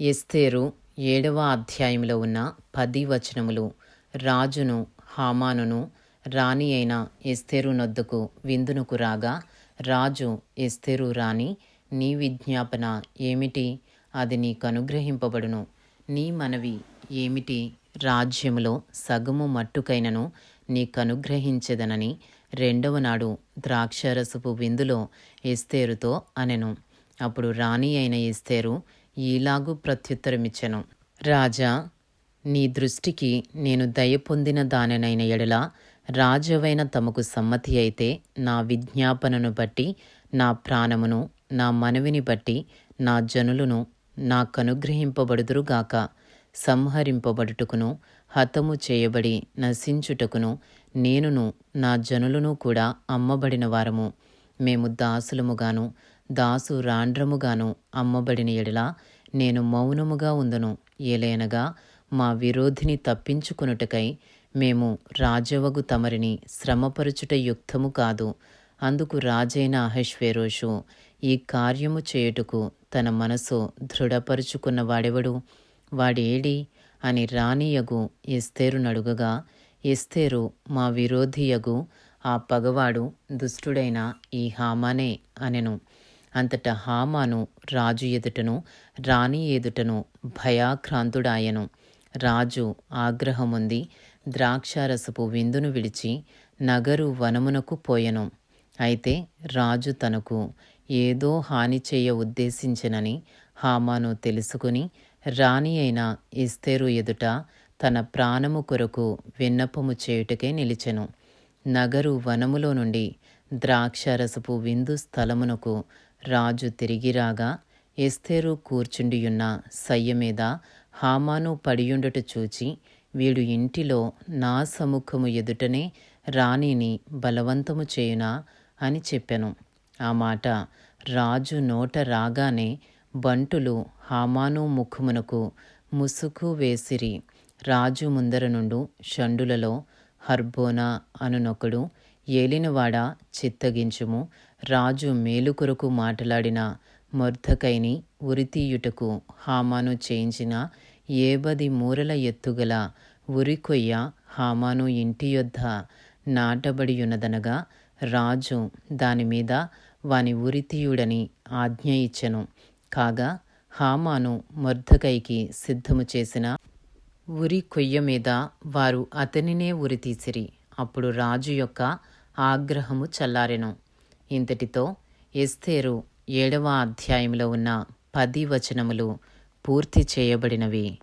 ఎస్తేరు ఏడవ అధ్యాయంలో ఉన్న పది వచనములు. రాజును హామానును రాణి అయిన ఎస్తేరు నొద్దకు విందునకు రాగా రాజు ఎస్తేరు రాణి నీ విజ్ఞాపన ఏమిటి? అది నీకు అనుగ్రహింపబడును. నీ మనవి ఏమిటి? రాజ్యములో సగము మట్టుకైనను నీకు అనుగ్రహించదనని రెండవ నాడు ద్రాక్షరసపు విందులో ఎస్తేరుతో అనెను. అప్పుడు రాణి అయిన ఎస్తేరు ఈలాగు ప్రత్యుత్తరమిచ్చెను. రాజా నీ దృష్టికి నేను దయ పొందిన దానినైన ఎడల రాజవైన తమకు సమ్మతి అయితే నా విజ్ఞాపనను బట్టి నా ప్రాణమును నా మనవిని బట్టి నా జనులను నాకనుగ్రహింపబడుదురుగాక సంహరింపబడుటకును హతము చేయబడి నశించుటకును నేనును నా జనులను కూడా అమ్మబడిన వారము. మేము దాసులముగాను దాసు రాండ్రముగాను అమ్మబడిన ఎడల నేను మౌనముగా ఉందను. ఏలైనగా మా విరోధిని తప్పించుకొనుటకై మేము రాజవగు తమరిని శ్రమపరుచుట యుక్తము కాదు. అందుకు రాజైన అహశ్వేరోషు ఈ కార్యము చేయుటకు తన మనసు దృఢపరుచుకున్న వాడెవడు? వాడేడి? అని రాణియగు ఎస్తేరు నడుగగా ఎస్తేరు మా విరోధియగు ఆ పగవాడు దుష్టుడైన ఈ హామానే అనెను. అంతటా హామాను రాజు ఎదుటను రాణి ఎదుటను భయాక్రాంతుడాయను. రాజు ఆగ్రహముంది ద్రాక్షారసపు విందును విడిచి నగరు వనమునకు పోయెను. అయితే రాజు తనకు ఏదో హాని చేయ ఉద్దేశించినని హామాను తెలుసుకుని రాణి అయిన ఇస్తేరు ఎదుట తన ప్రాణము కొరకు విన్నపము చేయుటకే నిలిచెను. నగరు వనములో నుండి ద్రాక్షరసపు విందు స్థలమునకు రాజు తిరిగి రాగా ఎస్తేరు కూర్చుండియున్న సయ్య మీద హామాను పడియుండుట చూచి వీడు ఇంటిలో నా సముఖము ఎదుటనే రాణిని బలవంతము చేయునా అని చెప్పెను. ఆ మాట రాజు నోట రాగానే బంటులు హామాను ముఖమునకు ముసుకు వేసిరి. రాజు ముందర నుండు షండులలో హర్బోనా అనునొకడు ఏలినవాడ చిత్తగించుము. రాజు మేలు కొరకు మాట్లాడిన మొర్ధకైని ఉరితీయుటకు హామాను చేయించిన ఏబది మూరల ఎత్తుగల ఉరికొయ్య హామాను ఇంటి యొద్ద నాటబడియున్నదనగా రాజు దానిమీద వాని ఉరితీయుడని ఆజ్ఞ ఇచ్చెను. కాగా హామాను మొర్ధకైకి సిద్ధము చేసిన ఉరి కొయ్య మీద వారు అతనినే ఉరితీసిరి. అప్పుడు రాజు యొక్క ఆగ్రహము చల్లారెను. ఇంతటితో ఎస్తేరు ఏడవ అధ్యాయంలో ఉన్న పది వచనములు పూర్తి చేయబడినవి.